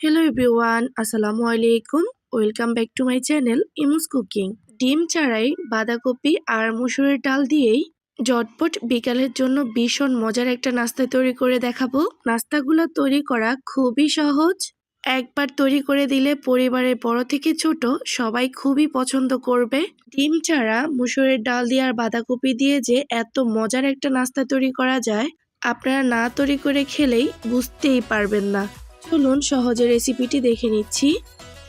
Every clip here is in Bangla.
হ্যালো এভরিওয়ান আসসালামু আলাইকুম welcome back to my channel Imu's cooking ডিম চারাই, বাঁধাকপি আর মুসুরের ডাল দিয়েই জটপট বিকালের জন্য ভীষণ মজার একটা নাস্তা তৈরি করে দেখাবো। নাস্তাগুলো তৈরি করা খুবই সহজ। একবার তৈরি করে দিলে পরিবারের বড় থেকে ছোট সবাই খুবই পছন্দ করবে। ডিম ছাড়া মুসুরের ডাল দিয়ে আর বাঁধাকপি দিয়ে যে এত মজার একটা নাস্তা তৈরি করা যায়, আপনারা না তৈরি করে খেলেই বুঝতেই পারবেন না। চলুন সহজে রেসিপিটি দেখে নিচ্ছি।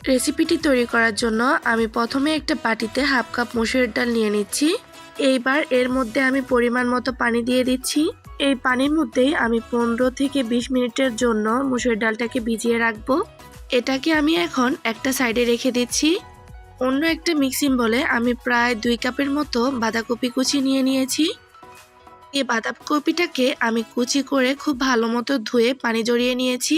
রেসিপিটি তৈরি করার জন্য আমি প্রথমে একটা বাটিতে হাফ কাপ মসুরের ডাল নিয়ে নিচ্ছি। এইবার এর মধ্যে আমি পরিমাণ মতো পানি দিয়ে দিচ্ছি। এই পানির মধ্যেই আমি পনেরো থেকে বিশ মিনিটের জন্য মুসুরের ডালটাকে ভিজিয়ে রাখব। এটাকে আমি এখন একটা সাইডে রেখে দিচ্ছি। অন্য একটা মিক্সিং বলে আমি প্রায় দুই কাপের মতো বাঁধাকপি কুচি নিয়ে নিয়েছি। এই বাঁধাকপিটাকে আমি কুচি করে খুব ভালো মতো ধুয়ে পানি জড়িয়ে নিয়েছি।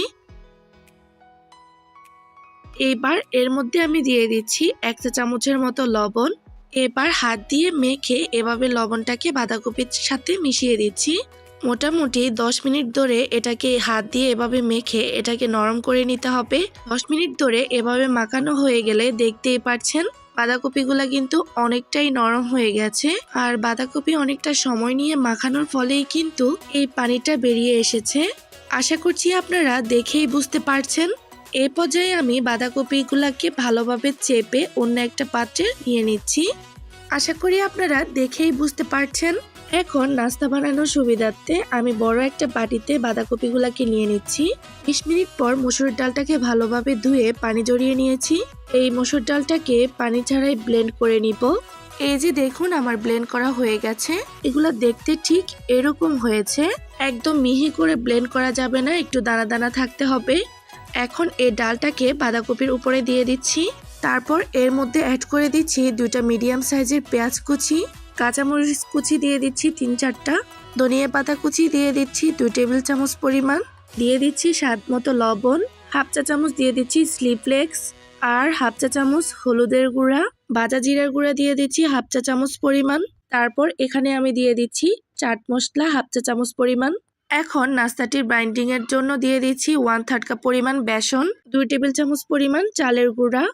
এবার এর মধ্যে আমি দিয়ে দিচ্ছি এক চা চামচের মতো লবণ। এবার হাত দিয়ে মেখে এভাবে লবণটাকে বাঁধাকপির সাথে মিশিয়ে দিচ্ছি। মোটামুটি দশ মিনিট ধরে এটাকে হাত দিয়ে এভাবে মেখে এটাকে নরম করে নিতে হবে। দশ মিনিট ধরে এভাবে মাখানো হয়ে গেলে দেখতেই পাচ্ছেন বাঁধাকপিগুলো কিন্তু অনেকটাই নরম হয়ে গেছে। আর বাঁধাকপি অনেকটা সময় নিয়ে মাখানোর ফলেই কিন্তু এই পানিটা বেরিয়ে এসেছে। আশা করছি আপনারা দেখেই বুঝতে পারছেন এ পর্যায়ে আমি বাঁধাকপিগুলাকে ভালোভাবে চেপে অন্য একটা পাত্রে নিয়ে নিচ্ছি। আশা করি আপনারা দেখেই বুঝতে পারছেন। এখন নাস্তা বানানোর সুবিধার্থে আমি বড় একটা বাটিতে বাঁধাকপিগুলাকে নিয়ে নিচ্ছি। বিশ মিনিট পর মসুর ডালটাকে ভালোভাবে ধুয়ে পানি জড়িয়ে নিয়েছি। এই মসুর ডালটাকে পানি ছাড়াই ব্লেন্ড করে নিব। এই যে দেখুন, আমার ব্লেন্ড করা হয়ে গেছে। এগুলো দেখতে ঠিক এরকম হয়েছে। একদম মিহি করে ব্লেন্ড করা যাবে না, একটু দানা দানা থাকতে হবে। এখন এই ডালটাকে বাঁধাকপির উপরে দিয়ে দিচ্ছি। তারপর এর মধ্যে অ্যাড করে দিচ্ছি দুইটা মিডিয়াম সাইজের পেঁয়াজ কুচি, কাঁচামরিচ কুচি দিয়ে দিচ্ছি তিন চারটা, ধনিয়া পাতা কুচি দিয়ে দিচ্ছি দুই টেবিল চামচ পরিমাণ, দিয়ে দিচ্ছি স্বাদ মতো লবণ, হাফ চা চামচ দিয়ে দিচ্ছি স্লিপলেক্স আর হাফ চা চামচ হলুদের গুঁড়া ভাজা জিরার গুঁড়া দিয়ে দিচ্ছি হাফ চা চামচ পরিমাণ, তারপর এখানে আমি দিয়ে দিচ্ছি চাট মশলা হাফ চা চামচ পরিমাণ এখন নাস্তাটির বাইন্ডিং এর জন্য দিয়ে দিচ্ছি ওয়ান থার্ড কাপ পরিমাণ বেসন, দুই টেবিল চামচ পরিমাণ চালের গুঁড়া।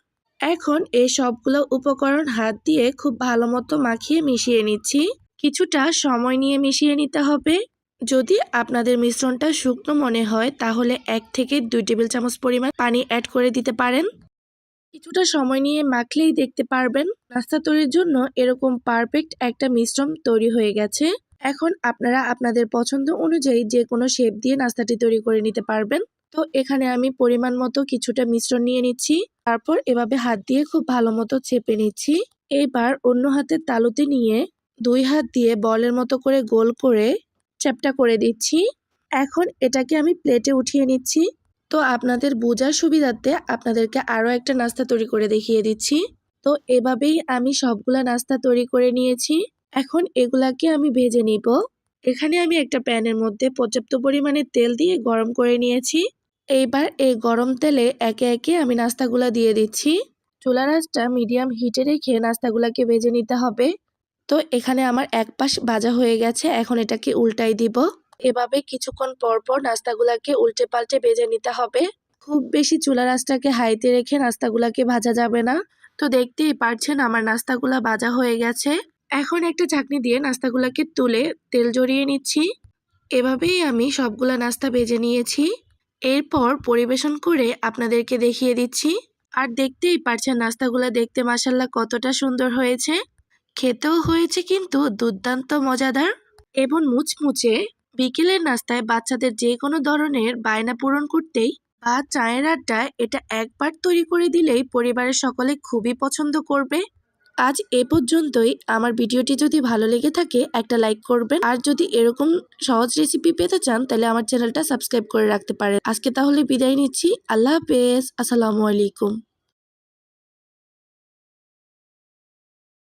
এখন এই সবগুলো উপকরণ হাত দিয়ে খুব ভালো মতো মাখিয়ে মিশিয়ে নিচ্ছি। কিছুটা সময় নিয়ে মিশিয়ে নিতে হবে। যদি আপনাদের মিশ্রণটা শুকনো মনে হয়, তাহলে এক থেকে দুই টেবিল চামচ পরিমাণ পানি অ্যাড করে দিতে পারেন। কিছুটা সময় নিয়ে মাখলেই দেখতে পারবেন, নাস্তা তৈরির জন্য এরকম পারফেক্ট একটা মিশ্রণ তৈরি হয়ে গেছে। এখন আপনারা আপনাদের পছন্দ অনুযায়ী যে কোনো শেপ দিয়ে নাস্তাটি তৈরি করে নিতে পারবেন। তো এখানে আমি পরিমাণ মতো কিছুটা মিশ্রণ নিয়ে নিচ্ছি। তারপর এভাবে হাত দিয়ে খুব ভালো মতো চেপে নিচ্ছি। এইবার অন্য হাতের তালুতে নিয়ে দুই হাত দিয়ে বলের মতো করে গোল করে চ্যাপটা করে দিচ্ছি। এখন এটাকে আমি প্লেটে উঠিয়ে নিচ্ছি। তো আপনাদের বোঝার সুবিধার্থে আপনাদেরকে আরও একটা নাস্তা তৈরি করে দেখিয়ে দিচ্ছি। তো এভাবেই আমি সবগুলা নাস্তা তৈরি করে নিয়েছি। এখন এগুলাকে আমি ভেজে নিব। এখানে আমি একটা প্যানের মধ্যে পর্যাপ্ত পরিমাণে তেল দিয়ে গরম করে নিয়েছি। এইবার এই গরম তেলে একে একে আমি নাস্তাগুলা দিয়ে দিচ্ছি। চুলা রাসটা মিডিয়াম হিটে রেখে নাস্তাগুলাকে ভেজে নিতে হবে। তো এখানে আমার এক পাশ ভাজা হয়ে গেছে, এখন এটাকে উল্টাই দিব। এভাবে কিছুক্ষণ পর পর নাস্তাগুলাকে উল্টে পাল্টে ভেজে নিতে হবে। খুব বেশি চুলা রাসটাকে হাইতে রেখে নাস্তাগুলাকে ভাজা যাবে না। তো দেখতেই পারছেন আমার নাস্তাগুলা ভাজা হয়ে গেছে। এখন একটা চাকনি দিয়ে নাস্তাগুলোকে তুলে তেল জড়িয়ে নিচ্ছি। এভাবেই আমি সবগুলা নাস্তা ভেজে নিয়েছি। এরপর পরিবেশন করে আপনাদেরকে দেখিয়ে দিচ্ছি। আর দেখতেই পারছেন নাস্তাগুলো দেখতে মাসাল্লাহ কতটা সুন্দর হয়েছে। খেতেও হয়েছে কিন্তু দুর্দান্ত মজাদার। এবং মুচমুচে বিকেলের নাস্তায় বাচ্চাদের যে কোনো ধরনের বায়না পূরণ করতেই বা চায়ের আড্ডায় এটা একবার তৈরি করে দিলেই পরিবারের সকলে খুবই পছন্দ করবে। আজ এ পর্যন্তই। আমার ভিডিওটি যদি ভালো লেগে থাকে, একটা লাইক করবেন। আর যদি এরকম সহজ রেসিপি পেতে চান, তাহলে আমার চ্যানেলটা সাবস্ক্রাইব করে রাখতে পারেন। আজকে তাহলে বিদায় নিচ্ছি। আল্লাহ হাফেজ। আসসালামু আলাইকুম।